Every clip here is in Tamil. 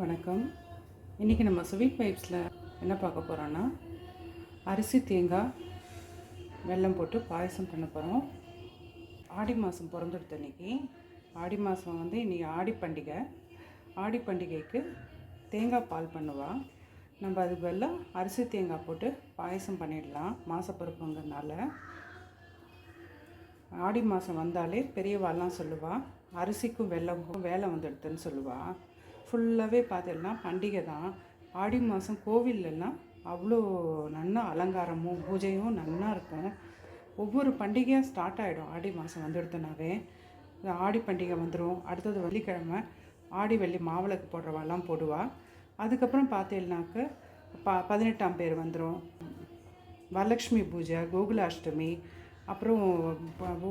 வணக்கம். இன்றைக்கி நம்ம ஸ்வீட் பைப்ஸில் என்ன பார்க்க போகிறோன்னா அரிசி தேங்காய் வெல்லம் போட்டு பாயசம் பண்ண போகிறோம் ஆடி மாதம் பிறந்துடுது இன்றைக்கி ஆடி மாதம் வந்து இன்றைக்கி ஆடி பண்டிகை. ஆடி பண்டிகைக்கு தேங்காய் பால் பண்ணுவா. நம்ம அதுக்கு பதிலாக அரிசி தேங்காய் போட்டு பாயசம் பண்ணிடலாம் மாசப்பருப்புங்கிறதுனால. ஆடி மாதம் வந்தாலே பெரியவாள்லாம் சொல்லுவாள் அரிசிக்கும் வெல்லமுக்கும் வேலை வந்துடுதுன்னு சொல்லுவாள் ஃபுல்லாகவே பார்த்தீங்கன்னா பண்டிகை தான். ஆடி மாதம் கோவில்லலாம் அவ்வளோ நல்லா அலங்காரமும் பூஜையும் நல்லா இருக்கும். ஒவ்வொரு பண்டிகையாக ஸ்டார்ட் ஆகிடும் ஆடி மாதம் வந்துடுதுனாவே. இந்த ஆடி பண்டிகை வந்துடும் அடுத்தது வெள்ளிக்கிழமை ஆடி வெள்ளி மாவிளக்கு போடுறவாலாம் போடுவா. அதுக்கப்புறம் பார்த்தீங்கன்னாக்க ப பதினெட்டாம் பேர் வந்துடும் வரலக்ஷ்மி பூஜை கோகுலாஷ்டமி அப்புறம்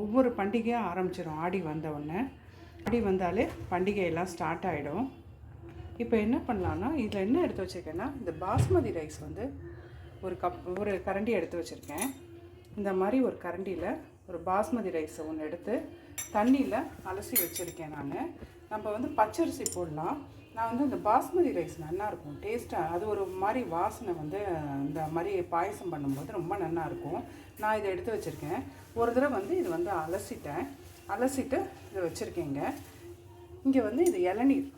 ஒவ்வொரு பண்டிகையாக ஆரம்பிச்சிடும் ஆடி வந்த உடனே. ஆடி வந்தாலே பண்டிகையெல்லாம் ஸ்டார்ட் ஆகிடும் இப்போ என்ன பண்ணலான்னா இதில் என்ன எடுத்து வச்சுருக்கேன்னா இந்த பாஸ்மதி ரைஸ் வந்து ஒரு கப் ஒரு கரண்டி எடுத்து வச்சுருக்கேன். இந்த மாதிரி ஒரு கரண்டியில் ஒரு பாஸ்மதி ரைஸை ஒன்று எடுத்து தண்ணியில் அலசி வச்சுருக்கேன் நான். நம்ம வந்து பச்சரிசி போடலாம். நான் வந்து இந்த பாஸ்மதி ரைஸ் நல்லாயிருக்கும். டேஸ்ட்டாக அது ஒரு மாதிரி வாசனை வந்து இந்த மாதிரி பாயசம் பண்ணும்போது ரொம்ப நல்லாயிருக்கும். நான் இதை எடுத்து வச்சுருக்கேன். ஒரு தடவை வந்து இது வந்து அலசிட்டேன். அலசிட்டு இதை வச்சுருக்கேங்க. இங்கே வந்து இது இளநீர்.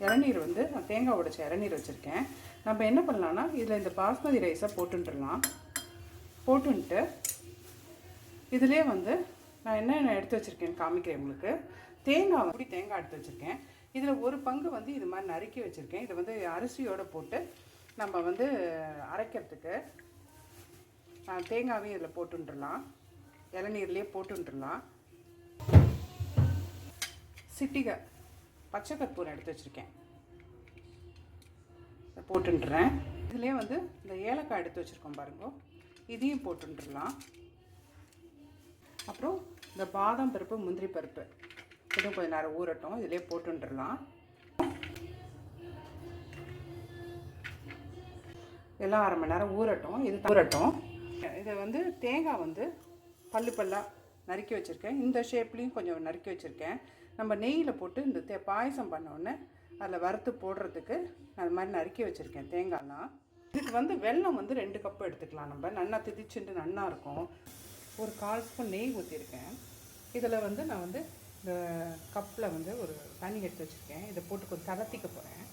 இளநீர் வந்து நான் தேங்காய் உடைச்ச இளநீர் வச்சுருக்கேன். நம்ம என்ன பண்ணலான்னா இதில் இந்த பாஸ்மதி ரைஸை போட்டுட்டுலாம் போட்டுன்ட்டு இதிலே வந்து நான் என்னென்ன எடுத்து வச்சுருக்கேன் காமிக்கிறேன் உங்களுக்கு. தேங்காய் அப்படி தேங்காய் எடுத்து வச்சுருக்கேன். இதில் ஒரு பங்கு வந்து இது மாதிரி நறுக்கி வச்சுருக்கேன். இதை வந்து அரிசியோடு போட்டு நம்ம வந்து அரைக்கிறதுக்கு ஆ, தேங்காவையும் இதில் போட்டுன்றலாம் இளநீர்லேயே போட்டுன்றலாம் சிட்டிகை பச்சை கற்பூரம் எடுத்து வச்சுருக்கேன். இதை போட்டுன்றேன். இதுலேயே வந்து இந்த ஏலக்காய் எடுத்து வச்சுருக்கோம் பாருங்க. இதையும் போட்டுன்றலாம். அப்புறம் இந்த பாதாம் பருப்பு முந்திரி பருப்பு. இதுவும் கொஞ்சம் நேரம் ஊறட்டும். இதிலே போட்டுன்றலாம். எல்லாம் அரை மணி நேரம் ஊறட்டும். இது ஊறட்டும். இதை வந்து தேங்காய் வந்து பல்லு பல்லாக நறுக்கி வச்சுருக்கேன். இந்த ஷேப்லேயும் கொஞ்சம் நறுக்கி வச்சுருக்கேன். நம்ம நெய்யில் போட்டு இந்த தே பாயசம் பண்ணோடனே அதில் வறுத்து போடுறதுக்கு அது மாதிரி நறுக்கி வச்சுருக்கேன். தேங்காய்லாம். இதுக்கு வந்து வெல்லம் வந்து ரெண்டு கப்பு எடுத்துக்கலாம் நம்ம. நல்லா திதிச்சுட்டு நன்னா இருக்கும். ஒரு கால் ஸ்பூன் நெய் ஊற்றிருக்கேன் இதில் வந்து நான் வந்து இந்த கப்பில் வந்து ஒரு தண்ணி எடுத்து வச்சுருக்கேன். இதை போட்டு கொஞ்சம் தளர்த்திக்க போகிறேன்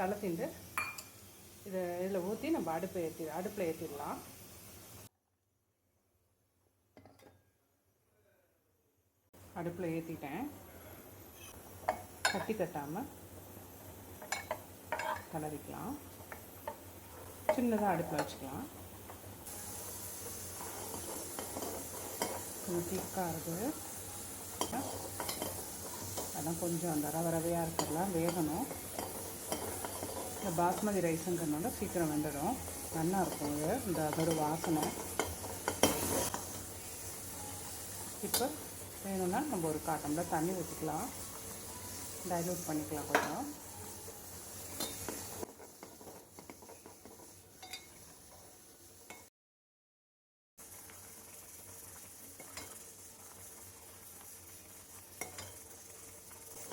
தளர்த்திண்டு இதை இதில் ஊற்றி நம்ம அடுப்பை ஏற்றி அடுப்பில் ஏற்றிடலாம் அடுப்பில் ஏற்றிட்டேன் கட்டி தட்டாமல் கலரிக்கலாம். சின்னதாக அடுப்பில் வச்சுக்கலாம். கொஞ்சம் திக்காக இருக்குது அதான் கொஞ்சம் அந்த ரவை ரவையாக இருக்கிறதுலாம் வேகணும். இந்த பாஸ்மதி ரைஸுங்கிறனால சீக்கிரம் வெந்துடும். நல்லா இருக்கும் இது. இந்த அதோட வாசனை. இப்போ வேணும்னா நம்ம ஒரு காட்டம்ல தண்ணி ஊற்றிக்கலாம் டைலூட் பண்ணிக்கலாம் கொஞ்சம்.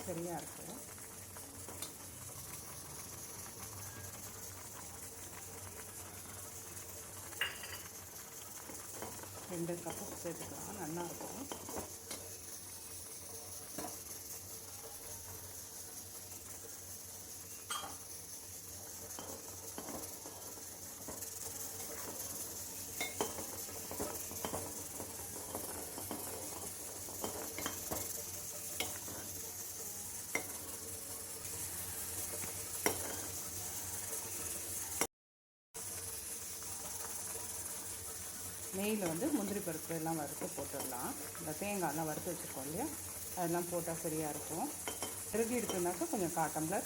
சரியாக இருக்கும் ரெண்டு கப்பு சேர்த்துக்கலாம். நல்லா நெய்யில் வந்து முந்திரி பருப்பு எல்லாம் வறுத்து போட்டுடலாம். இந்த தேங்காய்லாம் வறுத்து வச்சுருக்கோம் இல்லையா? அதெல்லாம் போட்டால் சரியாக இருக்கும். திருகி எடுத்தோம்னாக்கா கொஞ்சம் காட்டம்ல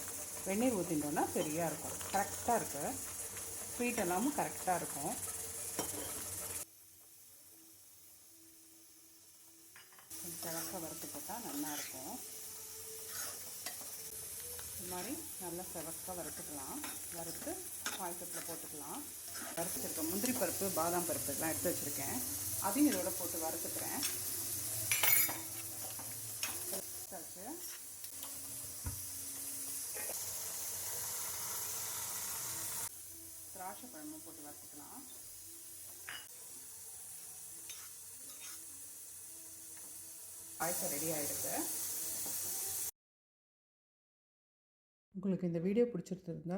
வெந்நீர் ஊற்றிட்டோம்னா சரியாக இருக்கும். கரெக்டாக இருக்குது ஸ்வீட் எல்லாமும் கரெக்டாக இருக்கும். கிழக்க வறுத்து போட்டால் நல்லாயிருக்கும் இது மாதிரி நல்லா செவக்காக வறுத்துக்கலாம். வறுத்து பாயசத்தில் போட்டுக்கலாம். வறுத்துருக்கேன் முந்திரி பருப்பு பாதாம் பருப்பு இதெல்லாம் எடுத்து வச்சுருக்கேன். அதையும் இதோட போட்டு வறுத்துக்கிறேன். திராட்சை பழமும் போட்டு வறுத்துக்கலாம். பாயசம் ரெடி ஆகிடுது உங்களுக்கு இந்த வீடியோ பிடிச்சிருந்ததுன்னா